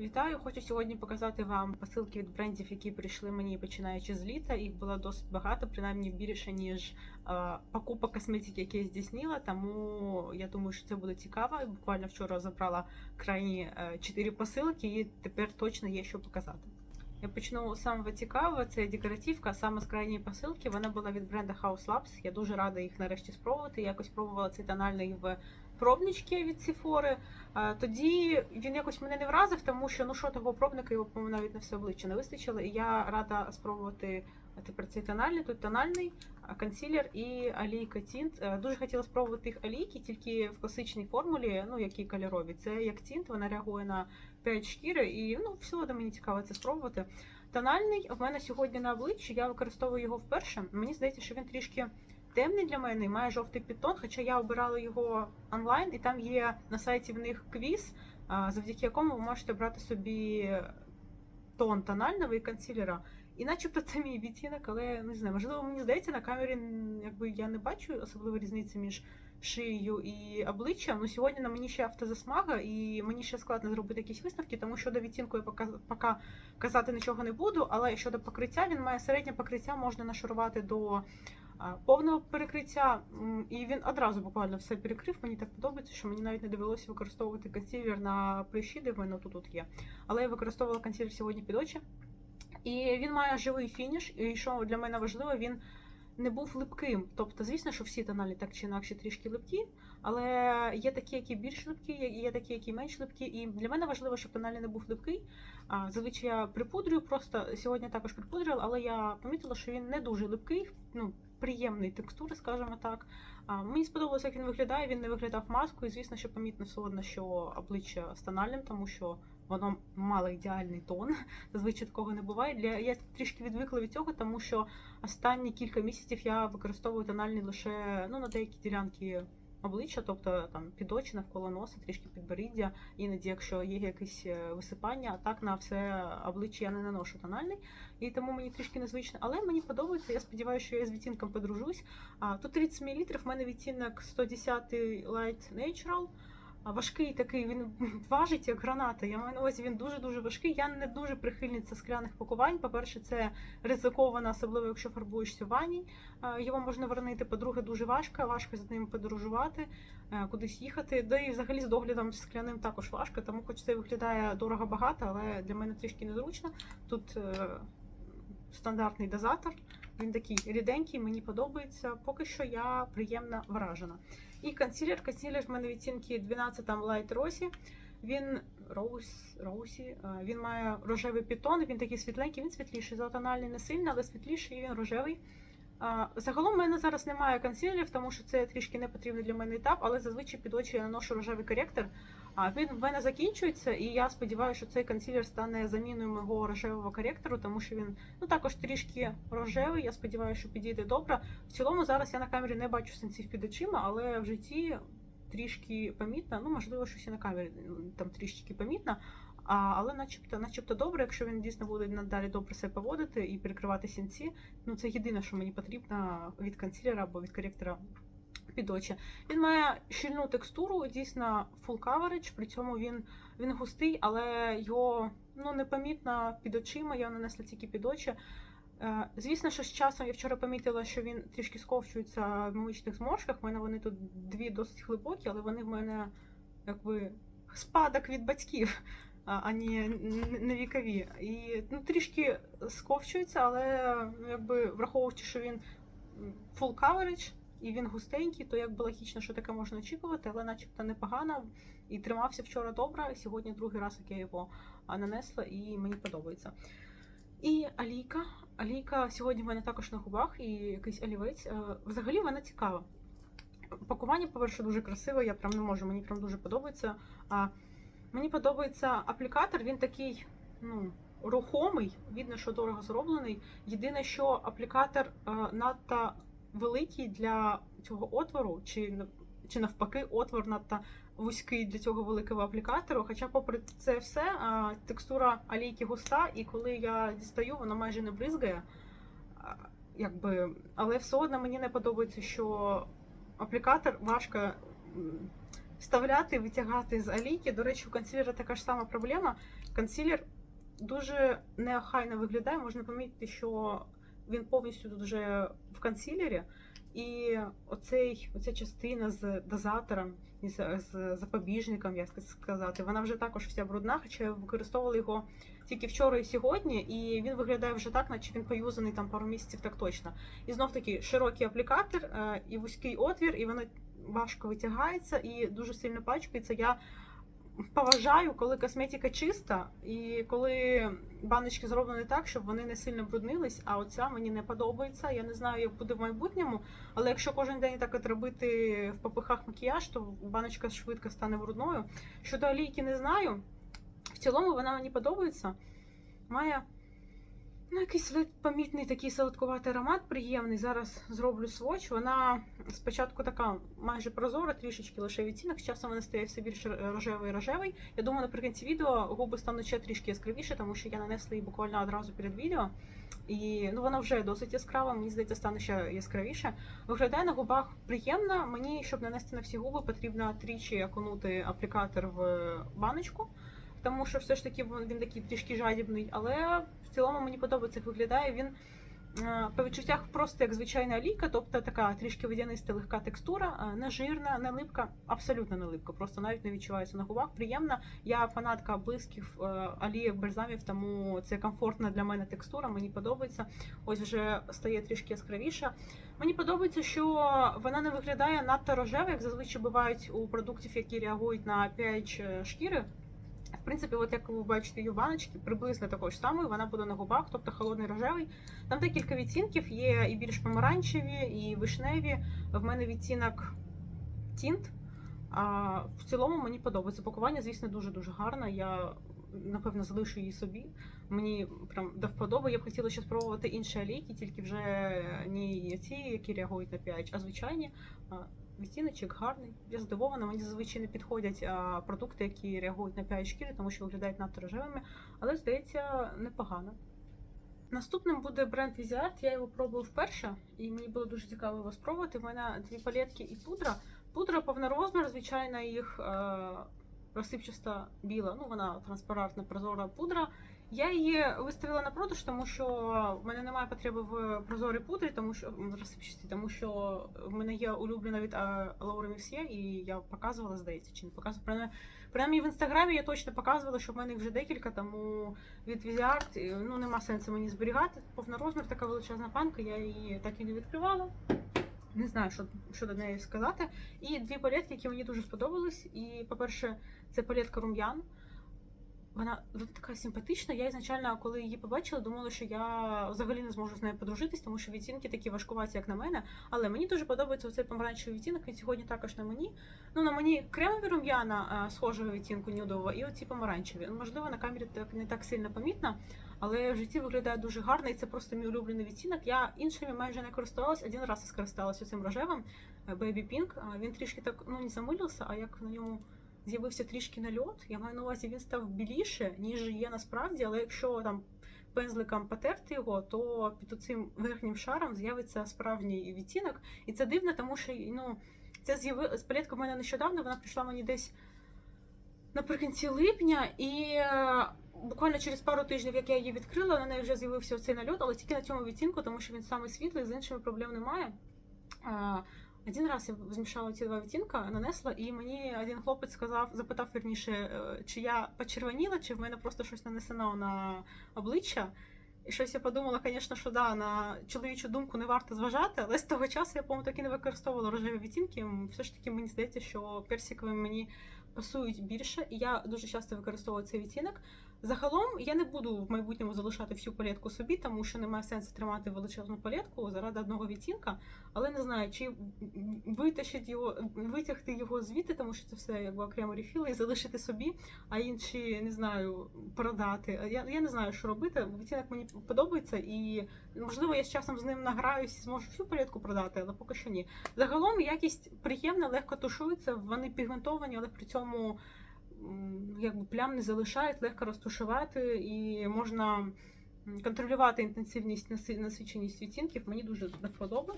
Вітаю! Хочу сьогодні показати вам посилки від брендів, які прийшли мені починаючи з літа. Їх було досить багато, принаймні більше ніж покупок косметики, які я здійснила. Тому я думаю, що це буде цікаво. Буквально вчора забрала крайні е, посилки, і тепер точно є що показати. Я почну з самого цікавого. Це декоративка, саме з крайньої посилки. Вона була від бренду House Labs. Я дуже рада їх нарешті спробувати. Якось пробувала цей тональний в пробнички від. А, Тоді він якось мене не вразив, тому що ну що того пробника його по-моєму, навіть на все обличчя не вистачило. І я рада спробувати тепер цей тональний. Тут тональний а, консилер і олійка тінт. Е, Дуже хотіла спробувати їх олійки, тільки в класичній формулі, ну які кольорові. Це як тінт, вона реагує на pH шкіри, і ну все одно мені цікаво це спробувати. Тональний в мене сьогодні на обличчі. Я використовую його вперше. Мені здається, що він трішки темний для мене і має жовтий підтон, хоча я обирала його онлайн, і там є на сайті в них квіз, завдяки якому ви можете брати собі тон тонального і консилера. І начебто це мій відтінок, але не знаю, можливо, мені здається, на камері якби я не бачу особливо різниці між шиєю і обличчям. Ну сьогодні на мені ще автозасмага, і мені ще складно зробити якісь висновки, тому що до відтінку я поки казати нічого не буду. Але щодо покриття, він має середнє покриття, можна нашарувати до повного перекриття, і він одразу буквально все перекрив. Мені так подобається, що мені навіть не довелося використовувати консилер на плещі. де в мене тут, тут є. Але я використовувала консилер сьогодні під очі. І він має живий фініш, і що для мене важливо, він не був липким. Тобто, звісно, що всі тоналі так чи інакше трішки липкі, але є такі, які більш липкі, є- такі, які менш липкі. І для мене важливо, щоб тональний не був липкий. Зазвичай я припудрюю, просто сьогодні також припудрювала, але я помітила, що він не дуже липкий, ну, приємної текстури, скажімо так. Мені сподобалося, як він виглядає. Він не виглядав маскою. Звісно, що помітно все одно, що обличчя з тональним, тому що воно мало ідеальний тон. Зазвичай такого не буває. Для я трішки відвикла від цього, тому що останні кілька місяців я використовую тональний лише ну на деякі ділянки обличчя, тобто там під очі, навколо носа, трішки підборіддя, іноді, якщо є якесь е, висипання, а так на все обличчя я не наношу тональний, і тому мені трішки незвично, але мені подобається. Я сподіваюся, що я з відтінком подружусь. А тут 30 мл, в мене відтінок 110 Light Natural. Важкий такий, він важить як граната. Я маю на увазі, він дуже-дуже важкий. Я не дуже прихильниця скляних пакувань. По-перше, це ризиковано, особливо якщо фарбуєшся в ванні. Е, Його можна вернити. По-друге, дуже важко, важко з ним подорожувати, е, кудись їхати. Да і взагалі з доглядом скляним також важко, тому хоч це виглядає дорого-багато, але для мене трішки незручно. Тут е, стандартний дозатор. Він такий ріденький, мені подобається. Поки що я приємно вражена. І консилер. Консилер в мене відтінки 12 там Light Rosy. Він Роуз, Роусі. е, Він має рожевий пітон, він такий світленький, він світліший. золотональний не сильно, але світліший і він рожевий. Загалом в мене зараз немає консилерів, тому що це трішки не потрібний для мене етап, але зазвичай під очі я наношу рожевий коректор. А він в мене закінчується, і я сподіваюся, що цей консилер стане заміною мого рожевого коректору, тому що він ну також трішки рожевий. Я сподіваюся, що підійде добре. В цілому зараз я на камері не бачу сенсів під очима, але в житті трішки помітно. Ну можливо, щось і на камері там трішки помітно. А, але начебто, начебто добре, якщо він дійсно буде надалі добре себе поводити і перекривати сінці. Ну це єдине, що мені потрібно від консилера або від коректора під очі. Він має щільну текстуру, дійсно full coverage, при цьому він, він густий, але його ну, непомітно під очима, я нанесла тільки під очі. Е, Звісно, що з часом я вчора помітила, що він трішки сковчується в мимичних зморшках. У мене вони тут дві досить глибокі, але вони в мене якби спадок від батьків, а а не, вікові. І ну, трішки сковчується, але ну, якби враховуючи, що він full coverage, і він густенький, то якби логічно, що таке можна очікувати, але начебто непогано. І тримався вчора добре. Сьогодні другий раз, як я його нанесла, і мені подобається. І алійка. Алійка сьогодні в мене також на губах і якийсь олівець. Е, Взагалі вона цікава. Пакування, по-перше, дуже красиве, я прям не можу, мені прям дуже подобається. А мені подобається аплікатор, він такий, ну, рухомий, видно, що дорого зроблений. Єдине, що аплікатор е, надто великий для цього отвору, чи, чи навпаки, отвор надто вузький для цього великого аплікатору. Хоча, попри це все, текстура олійки густа, і коли я дістаю, вона майже не бризгає. Якби, але все одно мені не подобається, що аплікатор важко вставляти, витягати з алійки. До речі, у консилера така ж сама проблема. Консилер дуже неохайно виглядає. Можна помітити, що він повністю тут вже в консилері. І оцей, оця частина з дозатором з, запобіжником, як сказати, вона вже також вся брудна, хоча я використовувала його тільки вчора і сьогодні, і він виглядає вже так, наче він поюзаний там пару місяців так точно. І знов таки широкий аплікатор е, і вузький отвір, і воно важко витягається і дуже сильно пачкається. Я поважаю, коли косметика чиста, і коли баночки зроблені так, щоб вони не сильно бруднились. А оця мені не подобається. Я не знаю, як буде в майбутньому. Але якщо кожен день так от робити в попихах макіяж, то баночка швидко стане брудною. Щодо олійки, не знаю. В цілому вона мені подобається. Має ну, якийсь помітний такий солодкуватий аромат, приємний. Зараз зроблю своч. Вона спочатку така майже прозора, трішечки лише відтінок. З часом вона стає все більш рожевий рожевий. Я думаю, наприкінці відео губи стануть ще трішки яскравіше, тому що я нанесла її буквально одразу перед відео. І ну, вона вже досить яскрава, мені здається, стане ще яскравіше. Виглядає на губах приємно. Мені, щоб нанести на всі губи, потрібно тричі окунути аплікатор в баночку тому що все ж таки він такий трішки жадібний, але в цілому мені подобається, виглядає. Він е, по відчуттях просто як звичайна олійка, тобто така трішки водяниста легка текстура, е, не жирна, не липка, абсолютно не липка, просто навіть не відчувається на губах. Приємна. Я фанатка блисків е, оліїв, бальзамів, тому це комфортна для мене текстура, мені подобається. Ось вже стає трішки яскравіша. Мені подобається, що вона не виглядає надто рожево, як зазвичай бувають у продуктів, які реагують на pH шкіри. В принципі, от як ви бачите, її баночки приблизно такої ж самої, вона буде на губах, тобто холодний рожевий. Там декілька відтінків, є і більш помаранчеві, і вишневі. В мене відтінок тінт. А в цілому мені подобається. Пакування, звісно, дуже-дуже гарне. Я напевно залишу її собі. Мені прям до вподоби. Я б хотіла ще спробувати інші олійки, тільки вже не ті, які реагують на pH, а звичайні. Відтіночок гарний. Я здивована, мені зазвичай не підходять а, продукти, які реагують на pH шкіри, тому що виглядають надто рожевими, але здається непогано. Наступним буде бренд Viziart, я його пробував вперше, і мені було дуже цікаво його спробувати. У мене дві палетки і пудра. Пудра повнорозмір, звичайно, їх е, розсипчаста біла, ну вона транспарантна прозора пудра. Я її виставила на продаж, тому що в мене немає потреби в прозорій пудрі, тому що розсипчасті, тому що в мене є улюблена від Лаури Мерсьє, і я показувала, здається, чи не показувала. Принаймні, принаймні в інстаграмі я точно показувала, що в мене їх вже декілька, тому від Viziart, ну нема сенсу мені зберігати. Повнорозмір така величезна панка, я її так і не відкривала. Не знаю, що що до неї сказати. І дві палетки, які мені дуже сподобались. І, по-перше, це палетка рум'ян. Вона така симпатична. Я ізначально, коли її побачила, думала, що я взагалі не зможу з нею подружитись, тому що відтінки такі важкуваті, як на мене. Але мені дуже подобається оцей помаранчевий відтінок. Він сьогодні також на мені. Ну на мені кремові рум'яна схожого відтінку нюдового, і оці помаранчеві. Ну, можливо, на камері так не так сильно помітно, але в житті виглядає дуже гарно, і це просто мій улюблений відтінок. Я іншими майже не користувалась. Один раз скористалася цим рожевим Baby Pink. Він трішки так ну не замилився, а як на ньому з'явився трішки нальот. Я маю на увазі, він став біліше, ніж є насправді, але якщо там пензликом потерти його, то під цим верхнім шаром з'явиться справжній відтінок. І це дивно, тому що ну, це з'явилася палетка в мене нещодавно, вона прийшла мені десь наприкінці липня, і е, буквально через пару тижнів, як я її відкрила, на неї вже з'явився цей нальот, але тільки на цьому відтінку, тому що він саме світлий, з іншими проблем немає. Один раз я змішала ці два відтінка, нанесла, і мені один хлопець сказав, запитав вірніше, е, чи я почервоніла, чи в мене просто щось нанесено на обличчя. І щось я подумала, звісно, що да, на чоловічу думку не варто зважати, але з того часу я, по-моєму, таки не використовувала рожеві відтінки. Все ж таки, мені здається, що персикові мені пасують більше, і я дуже часто використовую цей відтінок. Загалом я не буду в майбутньому залишати всю палетку собі, тому що немає сенсу тримати величезну палетку заради одного відтінка. Але не знаю, чи витащити його, витягти його звідти, тому що це все якби окремо рефіли, і залишити собі, а інші не знаю, продати. Я я не знаю, що робити. Відтінок мені подобається, і можливо я з часом з ним награюсь і зможу всю палетку продати, але поки що ні. Загалом якість приємна, легко тушується, вони пігментовані, але при цьому якби плям не залишають, легко розтушувати і можна контролювати інтенсивність насиченість відтінків. Мені дуже до вподоби.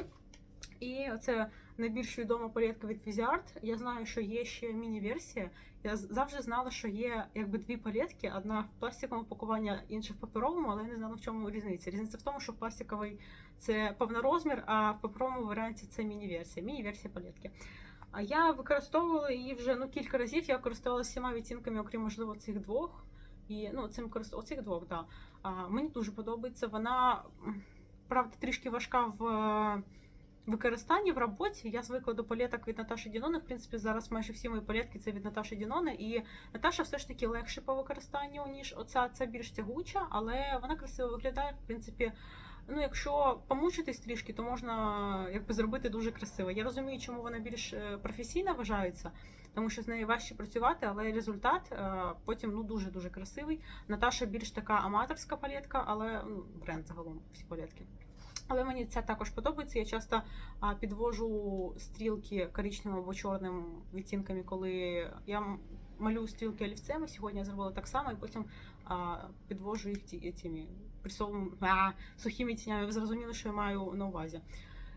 І це найбільш відома палетка від Viziart. Я знаю, що є ще міні-версія. Я завжди знала, що є якби дві палетки: одна в пластиковому пакуванні, інша в паперовому, але я не знала, в чому різниця. Різниця в тому, що пластиковий це повнорозмір, а в паперовому варіанті це міні-версія. Міні-версія палетки. А я використовувала її вже ну кілька разів. Я користувалася всіма відтінками, окрім можливо цих двох. І ну цим корист... оцих двох, да. Мені дуже подобається. Вона правда трішки важка в е, використанні в роботі. Я звикла до палеток від Наташі Дінони. В принципі, зараз майже всі мої палетки це від Наташі Дінони. І Наташа все ж таки легше по використанню, ніж оця. Це більш тягуча, але вона красиво виглядає. В принципі, ну якщо помучитись трішки, то можна якби зробити дуже красиво. Я розумію, чому вона більш е, професійна вважається. Тому що з нею важче працювати, але результат е, потім ну дуже дуже красивий. Наташа більш така аматорська палетка, але ну, бренд загалом всі палетки. Але мені ця також подобається. Я часто підвожу стрілки коричневим або чорним відтінками, коли я малюю стрілки олівцем. Сьогодні я зробила так само, і потім підвожу їх ті, тими присовими а, сухими тінями. Ви зрозуміли, що я маю на увазі.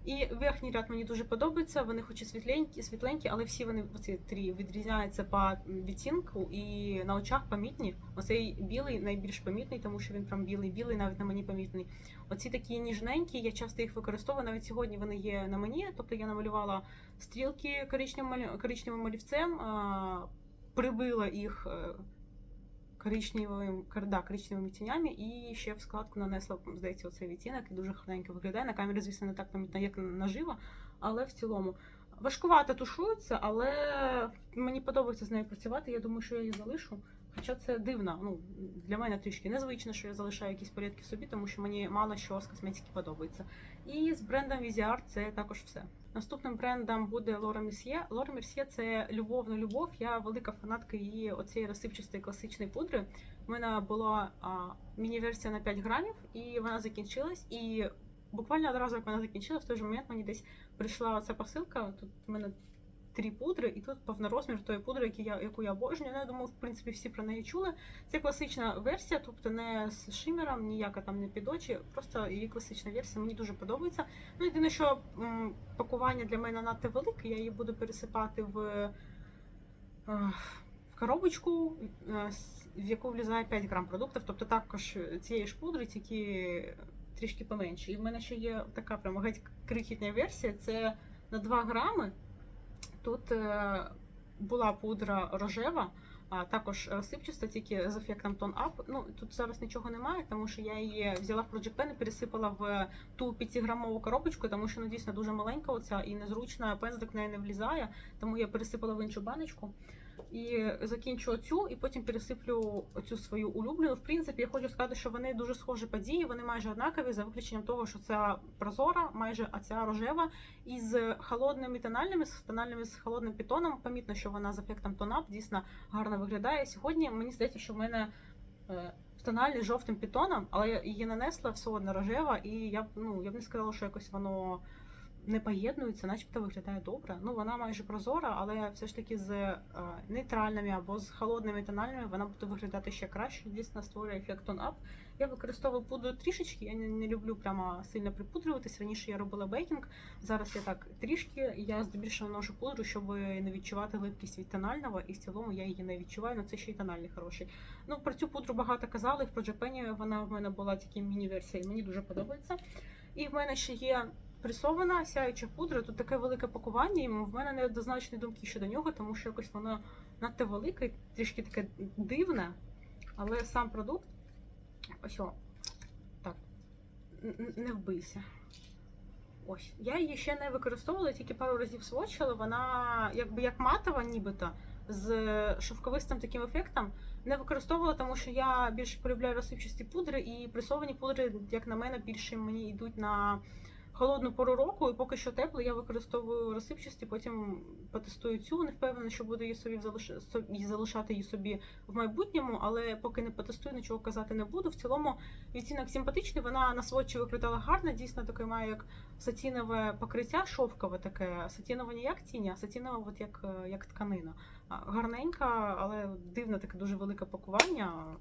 І верхній ряд мені дуже подобається. Вони хоч і світленькі, світленькі, але всі вони оці три відрізняються по відтінку і на очах помітні. Оцей білий найбільш помітний, тому що він прям білий-білий, навіть на мені помітний. Оці такі ніжненькі, я часто їх використовую. Навіть сьогодні вони є на мені. Тобто я намалювала стрілки коричневим, коричневим олівцем, прибила їх е, коричневим, кор- да, коричневими тінями і ще в складку нанесла, здається, оцей відтінок і дуже гарненько виглядає. На камері, звісно, не так помітно, як наживо, але в цілому. Важкувато тушується, але мені подобається з нею працювати. Я думаю, що я її залишу. Хоча це дивно, ну для мене трішки незвично, що я залишаю якісь порядки собі, тому що мені мало що з косметики подобається. І з брендом Viziart це також все. Наступним брендом буде Лора Місьє. Лора Mercier – це любовна любов. Я велика фанатка її оцієї розсипчастої класичної пудри. У мене була міні-версія на 5 грамів, і вона закінчилась. І буквально одразу, як вона закінчилась, в той же момент мені десь прийшла ця посилка. Тут в мене три пудри, і тут повнорозмір тої пудри, які я, яку я обожнюю. Ну, Я думаю, в принципі, всі про неї чули. Це класична версія, тобто не з шимером, ніяка там не під очі, просто її класична версія. Мені дуже подобається. Ну, єдине, що пакування для мене надто велике, я її буду пересипати в, в коробочку, в яку влізає 5 грам продуктів, тобто також цієї ж пудри, тільки трішки поменше. І в мене ще є така прямо геть крихітна версія, це на 2 грами. Тут е, була пудра рожева, а також розсипчаста, тільки з ефектом тон ап. Ну тут зараз нічого немає, тому що я її взяла в Project Pen і пересипала в ту 5-грамову коробочку, тому що вона дійсно дуже маленька оця і незручна, пензлик в неї не влізає, тому я пересипала в іншу баночку. І закінчу оцю, і потім пересиплю оцю свою улюблену. В принципі, я хочу сказати, що вони дуже схожі по дії, вони майже однакові, за виключенням того, що ця прозора, майже а ця рожева. І з холодними тональними, з тональними з холодним пітоном. Помітно, що вона з ефектом тонап дійсно гарно виглядає. Сьогодні мені здається, що в мене е, тональний жовтим пітоном, але я її нанесла все одно рожева, і я б ну я б не сказала, що якось воно. Не поєднується, начебто виглядає добре. Ну вона майже прозора, але все ж таки з е, нейтральними або з холодними тональними вона буде виглядати ще краще. Дійсно створює ефект тон-ап. Я використовую пудру трішечки. Я не, не люблю прямо сильно припудрюватись. Раніше я робила бейкінг. Зараз я так трішки. Я здебільшого ношу пудру, щоб не відчувати липкість від тонального, і в цілому я її не відчуваю. але це ще й тональний хороший. Ну про цю пудру багато казали. В Pen вона в мене була тільки міні-версія, і мені дуже подобається. І в мене ще є пресована сяюча пудра. Тут таке велике пакування, і в мене неоднозначні думки щодо нього, тому що якось воно надто велике, трішки таке дивне. Але сам продукт. Ось о. Так. Не вбийся. Ось. Я її ще не використовувала, тільки пару разів свочила. Вона якби як матова, нібито, з шовковистим таким ефектом. Не використовувала, тому що я більше полюбляю розсипчасті пудри, і пресовані пудри, як на мене, більше мені йдуть на холодну пору року, і поки що тепло, я використовую розсипчасті, потім потестую цю. Не впевнена, що буду її собі залиш- собі залишати її собі в майбутньому, але поки не потестую, нічого казати не буду. В цілому відтінок симпатичний. Вона на сводчі виглядала гарно, дійсно таке має як сатінове покриття, шовкове таке. Сатінове не як тінь, а сатінове, от як, як тканина. Гарненька, але дивне таке дуже велике пакування.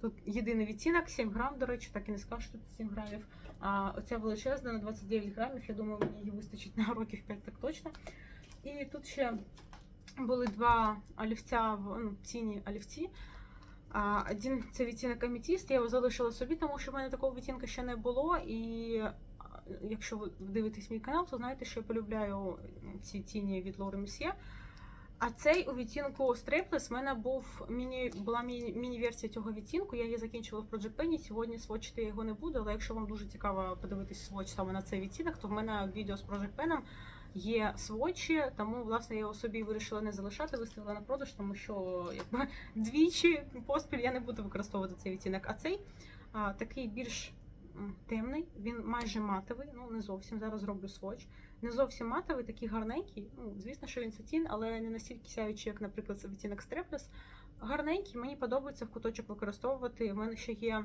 Тут єдиний відтінок, 7 грам, до речі, так і не скажу, що тут 7 грамів. А оця величезна на 29 грамів. Я думаю, мені її вистачить на років 5 так точно. І тут ще були два олівця в ну, тіні олівці. А, один це відтінок аметіст, я його залишила собі, тому що в мене такого відтінка ще не було. І якщо ви дивитесь мій канал, то знаєте, що я полюбляю ці тіні від Лори Месьє. А цей у відтінку Strapless в мене був міні, була міні, міні-версія цього відтінку. Я її закінчила в Project Penny. Сьогодні сводчити я його не буду, але якщо вам дуже цікаво подивитись сводч саме на цей відтінок, то в мене відео з Project Pen є сводчі, тому власне я його собі вирішила не залишати, виставила на продаж, тому що якби двічі поспіль я не буду використовувати цей відтінок. А цей а, такий більш темний, він майже матовий, ну не зовсім. Зараз роблю сводч. Не зовсім матовий, такий гарненький. Ну, звісно, що він сатін, але не настільки сяючий, як, наприклад, відтінок Strapless. Гарненький, мені подобається в куточок використовувати. У мене ще є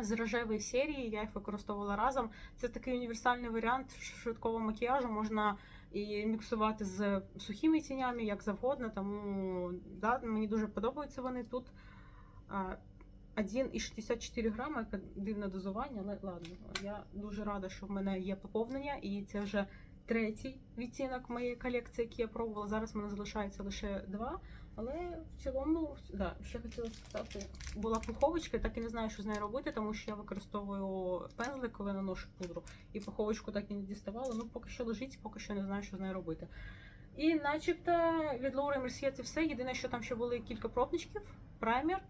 з рожевої серії, я їх використовувала разом. Це такий універсальний варіант швидкого макіяжу. Можна і міксувати з сухими тінями, як завгодно. Тому да, мені дуже подобаються вони тут. А, 1,64 грама, яке дивне дозування, але ладно. Я дуже рада, що в мене є поповнення, і це вже третій відтінок моєї колекції, який я пробувала. Зараз в мене залишається лише два. Але в цілому, да, ще хотіла сказати, була пуховочка, так і не знаю, що з нею робити, тому що я використовую пензлик, коли наношу пудру, і пуховочку так і не діставала. Ну, поки що лежить, поки що не знаю, що з нею робити. І начебто від Лори Мерсьє це все. Єдине, що там ще були кілька пробничків, праймер,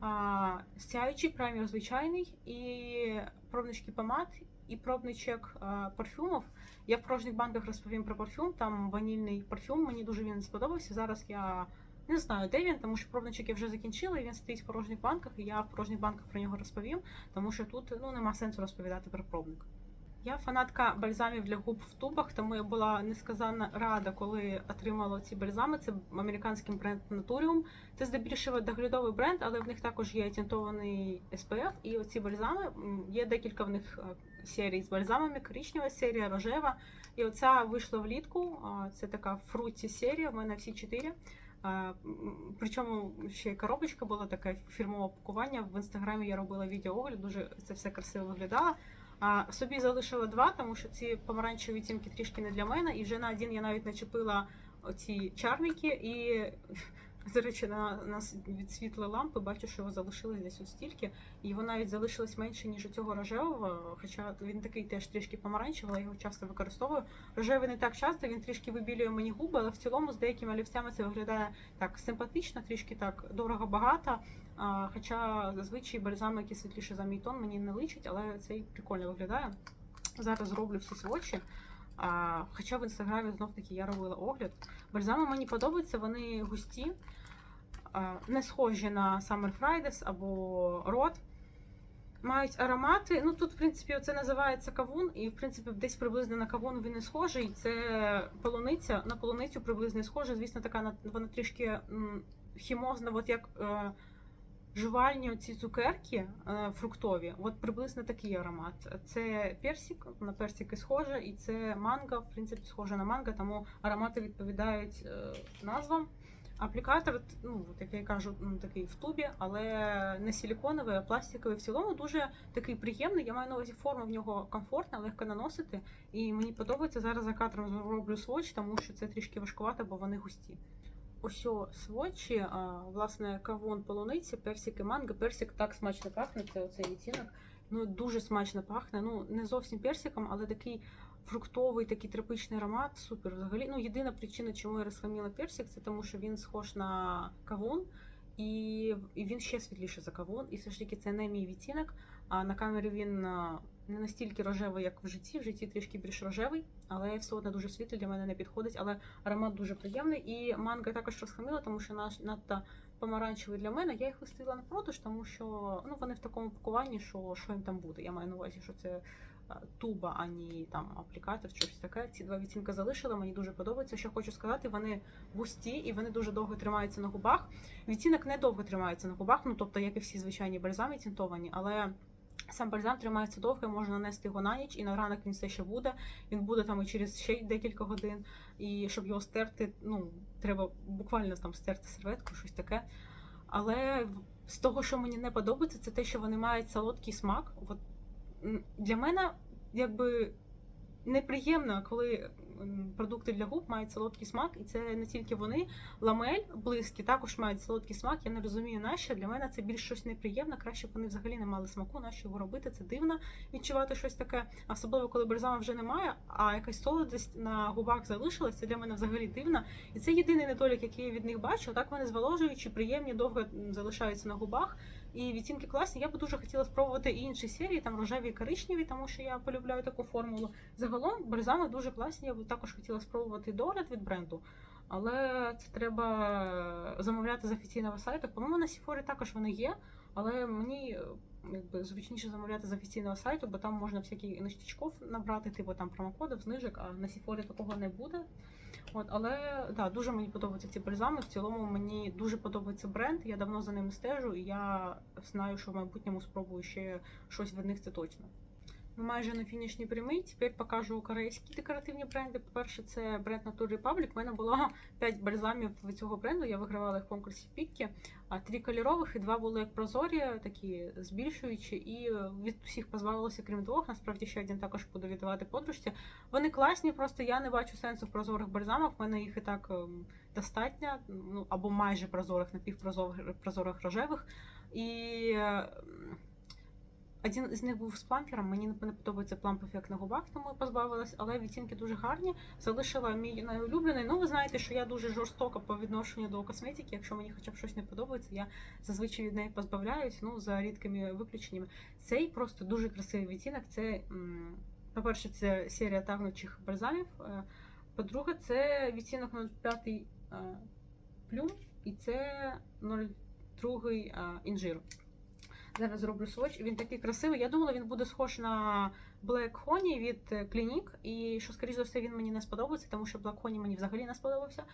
а, сяючий праймер звичайний, і пробнички помад, і пробничок а, парфюмів. Я в порожніх банках розповім про парфюм. Там ванільний парфюм, мені дуже він сподобався. Зараз я не знаю, де він, тому що пробничок я вже закінчила, і він стоїть в порожніх банках, і я в порожніх банках про нього розповім, тому що тут ну нема сенсу розповідати про пробник. Я фанатка бальзамів для губ в тубах, тому я була несказанно рада, коли отримала ці бальзами. Це американський бренд Naturium. Це здебільшого доглядовий бренд, але в них також є тінтований SPF. І оці бальзами є декілька в них е, серій з бальзамами, коричнева серія, рожева. І оця вийшла влітку. Це така фруті серія. В мене всі чотири. Причому ще й коробочка була така фірмове пакування. В інстаграмі я робила відеоогляд, дуже це все красиво виглядало. А собі залишила два, тому що ці помаранчеві відтінки трішки не для мене. І вже на один я навіть начепила оці чарники. І, до речі, на, на від світлої лампи бачу, що його залишилось десь от стільки. І його навіть залишилось менше, ніж у цього рожевого. Хоча він такий теж трішки помаранчевий, але його часто використовую. Рожевий не так часто, він трішки вибілює мені губи, але в цілому з деякими олівцями це виглядає так симпатично, трішки так дорого багато. А, хоча зазвичай бальзами, які світліше за мій тон, мені не личить, але цей прикольно виглядає. Зараз зроблю всі свочі. А, хоча в інстаграмі знов таки я робила огляд. Бальзами мені подобаються, вони густі, а, не схожі на Summer Fridays або Rot. Мають аромати. Ну тут, в принципі, це називається кавун, і в принципі десь приблизно на кавун він і схожий. Це полуниця. На полуницю приблизно схожа. Звісно, така вона трішки хімозна, от як е, жувальні оці цукерки е, фруктові. От приблизно такий аромат. Це персик, на персики схоже, і це манго, в принципі, схоже на манго, тому аромати відповідають е, назвам. Аплікатор, ну, як я кажу, ну, такий в тубі, але не силіконовий, а пластиковий. В цілому дуже такий приємний. Я маю на увазі форма в нього комфортна, легко наносити. І мені подобається зараз за кадром зроблю сводч, тому що це трішки важкувато, бо вони густі. Ось а, власне, кавун полуниці, персик і манго. Персик так смачно пахне, це оцей відтінок. Ну, дуже смачно пахне. Ну, не зовсім персиком, але такий фруктовий, такий тропічний аромат. Супер. Взагалі, ну єдина причина, чому я розхламіла персик, це тому, що він схож на кавун, і, він ще світліше за кавун. І все ж таки це не мій відтінок. А на камері він не настільки рожевий, як в житті. В житті трішки більш рожевий, але все одно дуже світлий, для мене не підходить. Але аромат дуже приємний. І манго також розхамила, тому що наш надто помаранчевий для мене. Я їх виставила на продаж, тому що ну вони в такому пакуванні, що що їм там буде. Я маю на увазі, що це туба, а не там аплікатор, щось таке. Ці два відтінки залишила. Мені дуже подобається. Що хочу сказати, вони густі і вони дуже довго тримаються на губах. Відтінок не довго тримається на губах, ну тобто, як і всі звичайні бальзами тінтовані, але. Сам бальзам тримається довго, можна нанести його на ніч, і на ранок він все ще буде. Він буде там і через ще декілька годин. І щоб його стерти, ну треба буквально там стерти серветку, щось таке. Але з того, що мені не подобається, це те, що вони мають солодкий смак. От для мене якби неприємно, коли продукти для губ мають солодкий смак, і це не тільки вони. Ламель близькі також мають солодкий смак. Я не розумію, нащо. Для мене це більш щось неприємне. Краще б вони взагалі не мали смаку, нащо його робити. Це дивно відчувати щось таке, особливо коли бальзаму вже немає, а якась солодость на губах залишилась. Це для мене взагалі дивно. І це єдиний недолік, який я від них бачу. Так вони зволожуючі, приємні, довго залишаються на губах. І відтінки класні. Я би дуже хотіла спробувати і інші серії, там рожеві і коричневі, тому що я полюбляю таку формулу. Загалом бальзами дуже класні. Я би також хотіла спробувати догляд від бренду. Але це треба замовляти з офіційного сайту. По-моєму, на Сіфорі також вони є, але мені якби зручніше замовляти з офіційного сайту, бо там можна всякі ништячков набрати, типу там промокодів, знижок, а на Сіфорі такого не буде. От, але да, дуже мені подобаються ці бальзами. В цілому мені дуже подобається бренд. Я давно за ним стежу, і я знаю, що в майбутньому спробую ще щось від них це точно. Майже на фінішній прямій. Тепер покажу корейські декоративні бренди. По-перше, це бренд Nature Republic. У мене було 5 бальзамів цього бренду. Я вигравала їх в конкурсі Піккі. А три кольорових і два були як прозорі, такі збільшуючі, і від усіх позбавилася, крім двох. Насправді ще один також буду віддавати подружці. Вони класні, просто я не бачу сенсу в прозорих бальзамах. В мене їх і так ем, достатньо, ну або майже прозорих, напівпрозорих прозорих рожевих. І ем, один з них був з плампером. Мені не подобається пламп ефект на губах, тому я позбавилась, але відтінки дуже гарні. Залишила мій найулюблений. Ну, ви знаєте, що я дуже жорстока по відношенню до косметики. Якщо мені хоча б щось не подобається, я зазвичай від неї позбавляюсь, ну за рідкими виключеннями. Цей просто дуже красивий відтінок. Це, по-перше, це серія тагнучих бальзамів. Е, По-друге, це відтінок 05 е, плюм, і це 02 е, інжир. Зараз зроблю сводч. Він такий красивий. Я думала, він буде схож на Black Honey від е, Clinique. І що, скоріш за все, він мені не сподобається, тому що Black Honey мені взагалі не сподобався.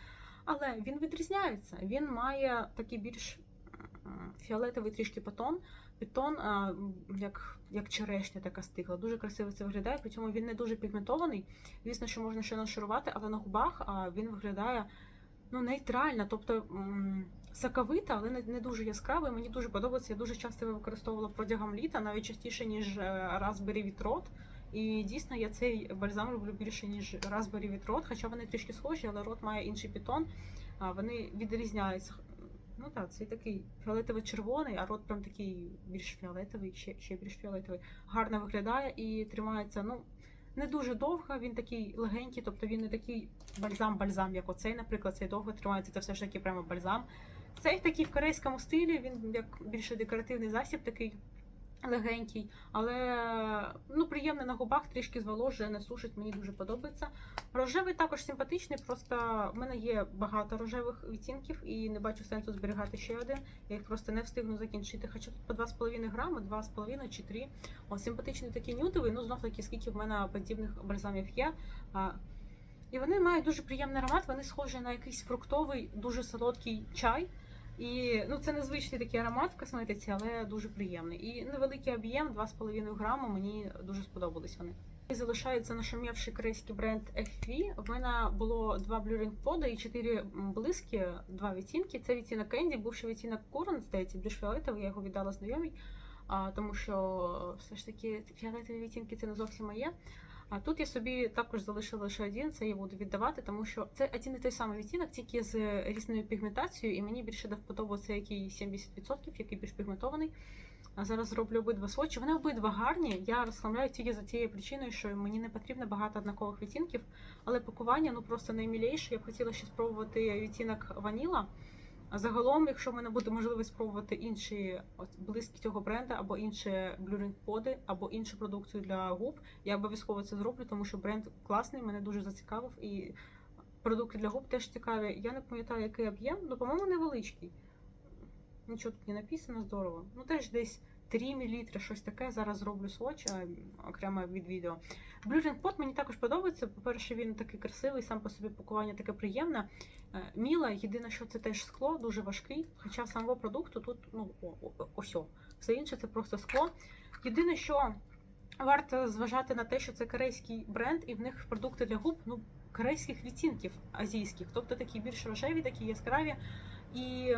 Але він відрізняється. Він має такий більш фіолетовий трішки патон. Пітон, а, як, як черешня така стигла. Дуже красиво це виглядає. При цьому він не дуже пігментований. Звісно, що можна ще нашарувати, але на губах він виглядає ну, нейтрально. Тобто. Соковита, але не, дуже яскравий. Мені дуже подобається. Я дуже часто його використовувала протягом літа, навіть частіше, ніж е, Raspberry Rot. І дійсно я цей бальзам люблю більше, ніж Raspberry від хоча вони трішки схожі, але Rot має інший пітон. Вони відрізняються. Ну так, цей такий фіолетово-червоний, а рот прям такий більш фіолетовий, ще, ще більш фіолетовий. Гарно виглядає і тримається, ну, не дуже довго, він такий легенький, тобто він не такий бальзам-бальзам, як оцей, наприклад, цей довго тримається, це все ж таки прямо бальзам. Цей такий в корейському стилі, він як більше декоративний засіб, такий легенький, але ну, приємний на губах, трішки зволожує, не сушить, мені дуже подобається. Рожевий також симпатичний, просто в мене є багато рожевих відтінків і не бачу сенсу зберігати ще один. Я їх просто не встигну закінчити. Хоча тут по 2,5 грами, 2,5 чи 3. О, симпатичний такий нюдовий, ну знов таки, скільки в мене подібних бальзамів є. І вони мають дуже приємний аромат, вони схожі на якийсь фруктовий, дуже солодкий чай. І ну, це незвичний такий аромат в косметиці, але дуже приємний. І невеликий об'єм, 2,5 грама, мені дуже сподобались вони. І залишається нашумівший корейський бренд FV. В мене було два блюринг пода і чотири блиски, два відтінки. Це відтінок Кенді, бувший відтінок Курен, здається, більш фіолетовий, я його віддала знайомій, тому що все ж таки фіолетові відтінки це не зовсім моє. А тут я собі також залишила лише один, це я буду віддавати, тому що це один і той самий відтінок, тільки з різною пігментацією, і мені більше до вподобав це який 70%, який більш пігментований. А зараз зроблю обидва сводчі. Вони обидва гарні. Я розслабляю тільки за тією причиною, що мені не потрібно багато однакових відтінків, але пакування ну просто наймілейше. Я б хотіла ще спробувати відтінок ваніла. Загалом, якщо в мене буде можливість спробувати інші близькі цього бренду, або інші блюрінг-поди, або іншу продукцію для губ, я обов'язково це зроблю, тому що бренд класний, мене дуже зацікавив. І продукти для губ теж цікаві. Я не пам'ятаю, який об'єм, ну, по-моєму, невеличкий. Нічого тут не написано, здорово. Ну, теж десь 3 мл, щось таке. Зараз зроблю сводч, окремо від відео. Блюринг пот мені також подобається. По-перше, він такий красивий, сам по собі пакування таке приємне. Е, Міла, єдине, що це теж скло, дуже важкий. Хоча самого продукту тут ну, ось. Все інше це просто скло. Єдине, що варто зважати на те, що це корейський бренд, і в них продукти для губ ну, корейських відтінків азійських, тобто такі більш рожеві, такі яскраві і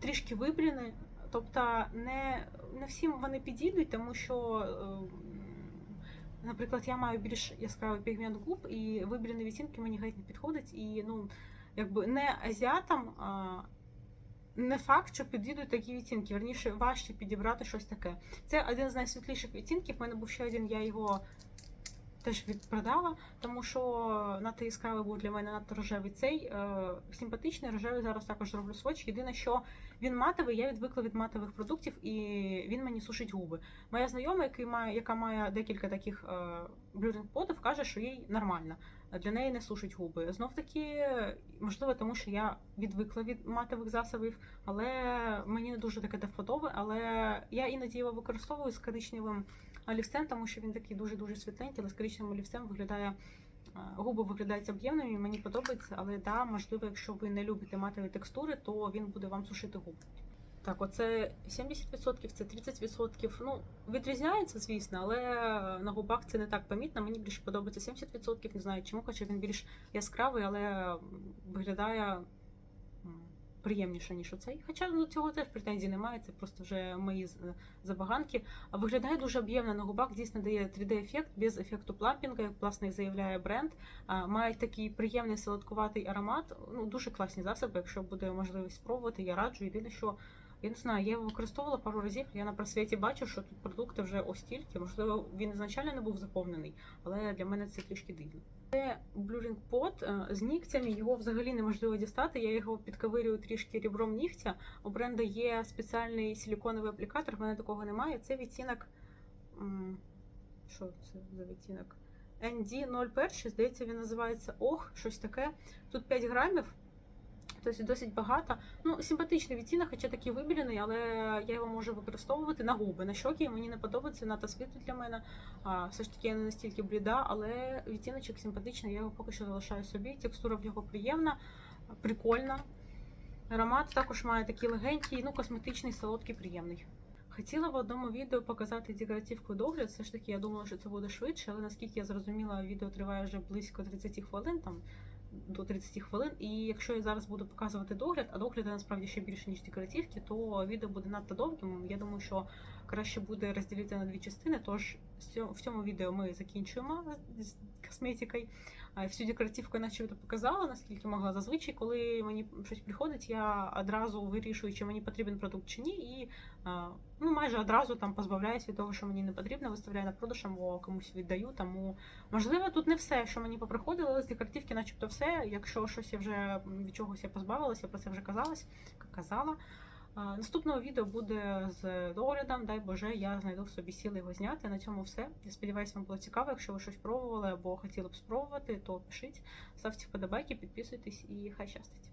трішки вибріни. Тобто не, не всім вони підійдуть, тому що, е, наприклад, я маю більш яскравий пігмент губ, і вибірні відтінки мені геть не підходять. І ну, якби не азіатам, а, не факт, що підійдуть такі відтінки. Верніше, важче підібрати щось таке. Це один з найсвітліших відтінків. У мене був ще один, я його теж відпродала, тому що надто яскравий був для мене надто рожевий. Цей е, симпатичний рожевий зараз також зроблю сводч. Єдине, що він матовий, я відвикла від матових продуктів, і він мені сушить губи. Моя знайома, який має, яка має декілька таких е, блюринг подів, каже, що їй нормально. Для неї не сушить губи. Знов таки, можливо, тому що я відвикла від матових засобів, але мені не дуже таке до. Але я іноді його використовую з коричневим олівцем, тому що він такий дуже дуже світленький, але з олівцем виглядає. е, Губи виглядають об'ємними, мені подобається, але да, можливо, якщо ви не любите матові текстури, то він буде вам сушити губи. Так, оце 70%, це 30%. Ну, відрізняється, звісно, але на губах це не так помітно. Мені більше подобається 70%, не знаю чому, хоча він більш яскравий, але виглядає приємніше, ніж оцей. Хоча до цього теж претензій немає, це просто вже мої забаганки. А виглядає дуже об'ємно на губах, дійсно дає 3D-ефект без ефекту плампінга, як власне заявляє бренд. Мають такий приємний солодкуватий аромат. Ну, дуже класні засоби. Якщо буде можливість спробувати, я раджу. Єдине, що я не знаю, я його використовувала пару разів. Я на просвіті бачу, що тут продукти вже ось стільки. Можливо, він ізначально не був заповнений, але для мене це трішки дивно. Це блюрінг пот з нігтями. Його взагалі неможливо дістати. Я його підковирюю трішки рібром нігтя. У бренда є спеціальний силіконовий аплікатор. В мене такого немає. Це відтінок. Що це за відтінок? ND01, здається, він називається Ох, щось таке. Тут 5 грамів. Тобто досить багато. Ну, симпатичний відтінок, хоча такий вибілений, але я його можу використовувати на губи, на щоки. Мені не подобається надто світло для мене. А, все ж таки я не настільки бліда, але відтіночок симпатичний, я його поки що залишаю собі. Текстура в нього приємна, прикольна. Аромат також має такий легенький, ну, косметичний, солодкий, приємний. Хотіла в одному відео показати декоративку догляд. Все ж таки, я думала, що це буде швидше, але наскільки я зрозуміла, відео триває вже близько 30 хвилин, там до 30 хвилин. І якщо я зараз буду показувати догляд, а догляд насправді ще більше, ніж декоративки, то відео буде надто довгим. Я думаю, що краще буде розділити на дві частини. Тож в цьому відео ми закінчуємо з косметикою. Всю декоративку я начебто показала, наскільки могла. Зазвичай, коли мені щось приходить, я одразу вирішую, чи мені потрібен продукт чи ні, і ну, майже одразу там позбавляюсь від того, що мені не потрібно, виставляю на продаж або комусь віддаю. Тому можливо тут не все, що мені поприходило, але з декоративки, начебто, все. Якщо щось я вже від чогось я позбавилася, про це вже казалась, казала. Наступного відео буде з доглядом, дай Боже, я знайду в собі сили його зняти. На цьому все. Я сподіваюся, вам було цікаво. Якщо ви щось пробували або хотіли б спробувати, то пишіть, ставте вподобайки, підписуйтесь і хай щастить.